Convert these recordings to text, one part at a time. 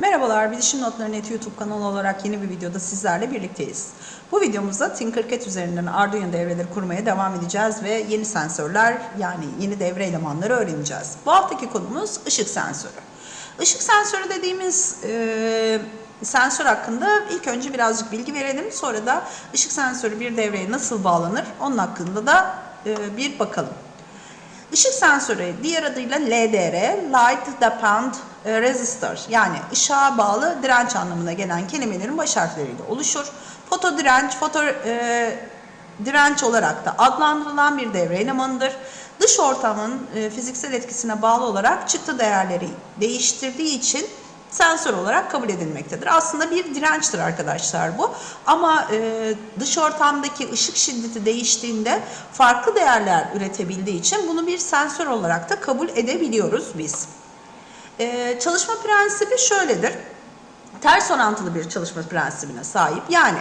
Merhabalar, Bilişim Notları Net YouTube kanalı olarak yeni bir videoda sizlerle birlikteyiz. Bu videomuzda Tinkercad üzerinden Arduino devreleri kurmaya devam edeceğiz ve yeni sensörler yani yeni devre elemanları öğreneceğiz. Bu haftaki konumuz ışık sensörü. Işık sensörü dediğimiz e, sensör hakkında ilk önce birazcık bilgi verelim. Sonra da ışık sensörü bir devreye nasıl bağlanır onun hakkında da e, bir bakalım. Işık sensörü diğer adıyla LDR, Light Dependent Resistor yani ışığa bağlı direnç anlamına gelen kelimelerin baş harfleriyle oluşur. Foto direnç, foto e, direnç olarak da adlandırılan bir devre elemanıdır. Dış ortamın e, fiziksel etkisine bağlı olarak çıktı değerleri değiştirdiği için sensör olarak kabul edilmektedir. Aslında bir dirençtir arkadaşlar bu. Ama e, dış ortamdaki ışık şiddeti değiştiğinde farklı değerler üretebildiği için bunu bir sensör olarak da kabul edebiliyoruz biz. E, çalışma prensibi şöyledir. Ters orantılı bir çalışma prensibine sahip. Yani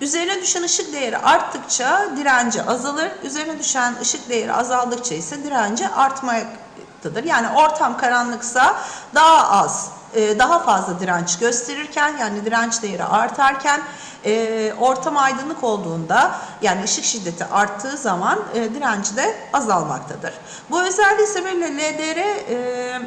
üzerine düşen ışık değeri arttıkça direnci azalır. Üzerine düşen ışık değeri azaldıkça ise direnci artmaktadır. Yani ortam karanlıksa daha az e, daha fazla direnç gösterirken yani direnç değeri artarken e, ortam aydınlık olduğunda yani ışık şiddeti arttığı zaman e, direnci de azalmaktadır. Bu özelliği sebebiyle LDR e,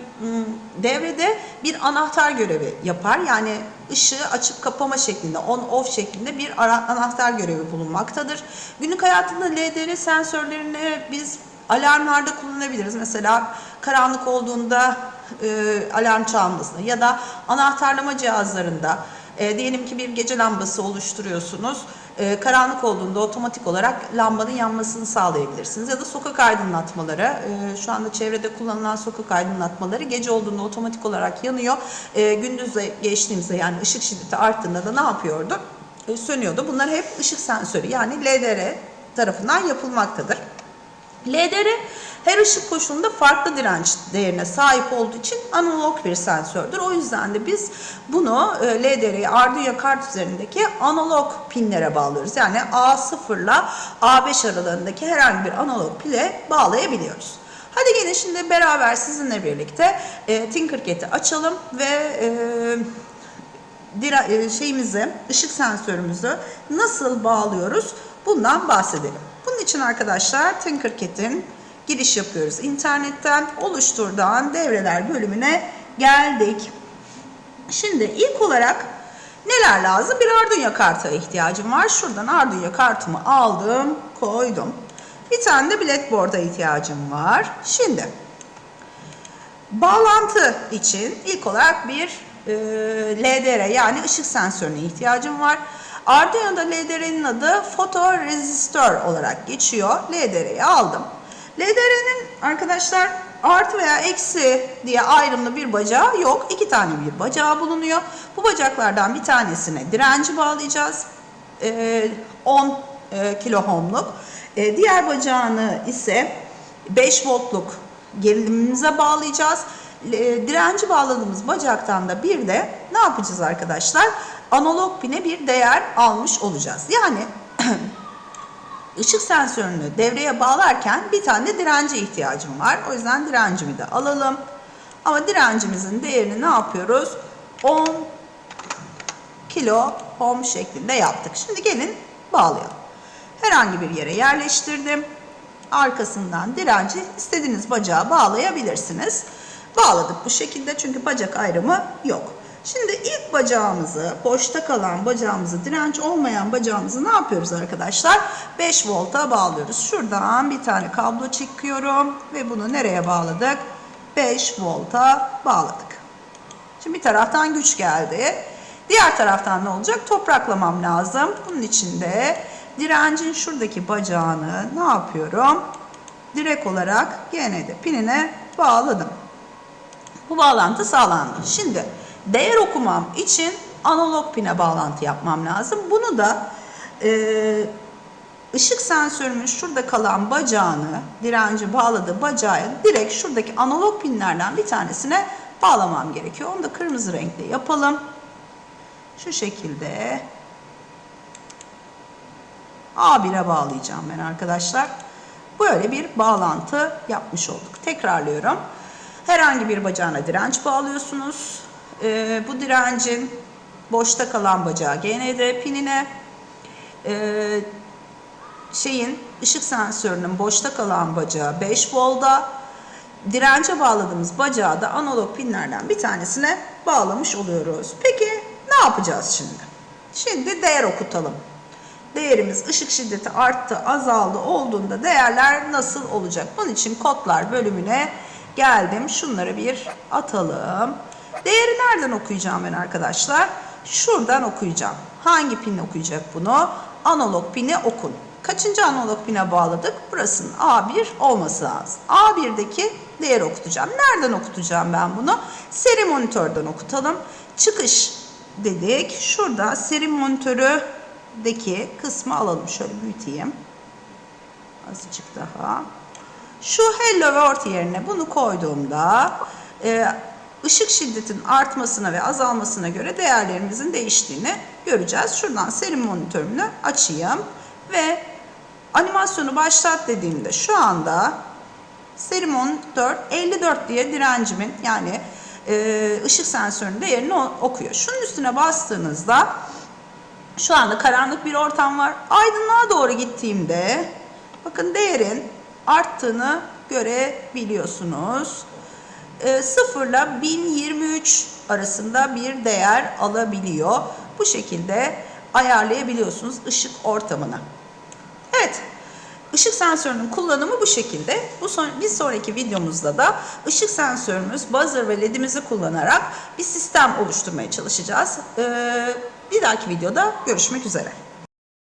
devrede bir anahtar görevi yapar. Yani ışığı açıp kapama şeklinde on off şeklinde bir anahtar görevi bulunmaktadır. Günlük hayatında LDR sensörlerini biz alarmlarda kullanabiliriz. Mesela karanlık olduğunda e, alarm çalmasını ya da anahtarlama cihazlarında e, diyelim ki bir gece lambası oluşturuyorsunuz. E, karanlık olduğunda otomatik olarak lambanın yanmasını sağlayabilirsiniz. Ya da sokak aydınlatmaları, e, şu anda çevrede kullanılan sokak aydınlatmaları gece olduğunda otomatik olarak yanıyor. E, gündüzle geçtiğimizde yani ışık şiddeti arttığında da ne yapıyordu? E, sönüyordu. Bunlar hep ışık sensörü yani LDR tarafından yapılmaktadır. LDR her ışık koşulunda farklı direnç değerine sahip olduğu için analog bir sensördür. O yüzden de biz bunu e, LDR'yi Arduino kart üzerindeki analog pinlere bağlıyoruz. Yani A0 ile A5 aralığındaki herhangi bir analog pile bağlayabiliyoruz. Hadi gelin şimdi beraber sizinle birlikte e, Tinkercad'i açalım ve e, şeyimizi, ışık sensörümüzü nasıl bağlıyoruz bundan bahsedelim. Bunun için arkadaşlar Tinkercad'in giriş yapıyoruz. İnternetten oluşturduğun devreler bölümüne geldik. Şimdi ilk olarak neler lazım? Bir Arduino karta ihtiyacım var. Şuradan Arduino kartımı aldım, koydum. Bir tane de Blackboard'a ihtiyacım var. Şimdi bağlantı için ilk olarak bir e, LDR yani ışık sensörüne ihtiyacım var. Arduino'da LDR'nin adı fotoresistör olarak geçiyor. LDR'yi aldım. LDR'nin arkadaşlar artı veya eksi diye ayrımlı bir bacağı yok. İki tane bir bacağı bulunuyor. Bu bacaklardan bir tanesine direnci bağlayacağız. Ee, 10 e, kilo ohmluk. Ee, diğer bacağını ise 5 voltluk gerilimimize bağlayacağız. E, direnci bağladığımız bacaktan da bir de ne yapacağız arkadaşlar? Analog pine bir değer almış olacağız. Yani ışık sensörünü devreye bağlarken bir tane dirence ihtiyacım var. O yüzden direncimi de alalım. Ama direncimizin değerini ne yapıyoruz? 10 kilo ohm şeklinde yaptık. Şimdi gelin bağlayalım. Herhangi bir yere yerleştirdim. Arkasından direnci istediğiniz bacağa bağlayabilirsiniz. Bağladık bu şekilde çünkü bacak ayrımı yok. Şimdi ilk bacağımızı, boşta kalan bacağımızı, direnç olmayan bacağımızı ne yapıyoruz arkadaşlar? 5 volta bağlıyoruz. Şuradan bir tane kablo çıkıyorum ve bunu nereye bağladık? 5 volta bağladık. Şimdi bir taraftan güç geldi. Diğer taraftan ne olacak? Topraklamam lazım. Bunun için de direncin şuradaki bacağını ne yapıyorum? Direkt olarak gene de pinine bağladım. Bu bağlantı sağlandı. Şimdi değer okumam için analog pine bağlantı yapmam lazım. Bunu da e, ışık sensörümün şurada kalan bacağını, direnci bağladığı bacağı direkt şuradaki analog pinlerden bir tanesine bağlamam gerekiyor. Onu da kırmızı renkle yapalım. Şu şekilde A1'e bağlayacağım ben arkadaşlar. Böyle bir bağlantı yapmış olduk. Tekrarlıyorum. Herhangi bir bacağına direnç bağlıyorsunuz. e, bu direncin boşta kalan bacağı GND pinine, e, şeyin ışık sensörünün boşta kalan bacağı 5 volda, dirence bağladığımız bacağı da analog pinlerden bir tanesine bağlamış oluyoruz. Peki ne yapacağız şimdi? Şimdi değer okutalım. Değerimiz ışık şiddeti arttı, azaldı olduğunda değerler nasıl olacak? Bunun için kodlar bölümüne geldim. Şunları bir atalım. Değeri nereden okuyacağım ben arkadaşlar? Şuradan okuyacağım. Hangi pinle okuyacak bunu? Analog pine okun. Kaçıncı analog pine bağladık? Burasının A1 olması lazım. A1'deki değeri okutacağım. Nereden okutacağım ben bunu? Seri monitörden okutalım. Çıkış dedik. Şurada seri monitörüdeki kısmı alalım. Şöyle büyüteyim. Azıcık daha. Şu hello world yerine bunu koyduğumda e, ışık şiddetin artmasına ve azalmasına göre değerlerimizin değiştiğini göreceğiz. Şuradan seri monitörümü açayım ve animasyonu başlat dediğimde şu anda seri monitör 54 diye direncimin yani e, ışık sensörünün değerini okuyor. Şunun üstüne bastığınızda şu anda karanlık bir ortam var. Aydınlığa doğru gittiğimde bakın değerin arttığını görebiliyorsunuz. E, 0 ile 1023 arasında bir değer alabiliyor. Bu şekilde ayarlayabiliyorsunuz ışık ortamını. Evet. Işık sensörünün kullanımı bu şekilde. Bu son, bir sonraki videomuzda da ışık sensörümüz, buzzer ve ledimizi kullanarak bir sistem oluşturmaya çalışacağız. Ee, bir dahaki videoda görüşmek üzere.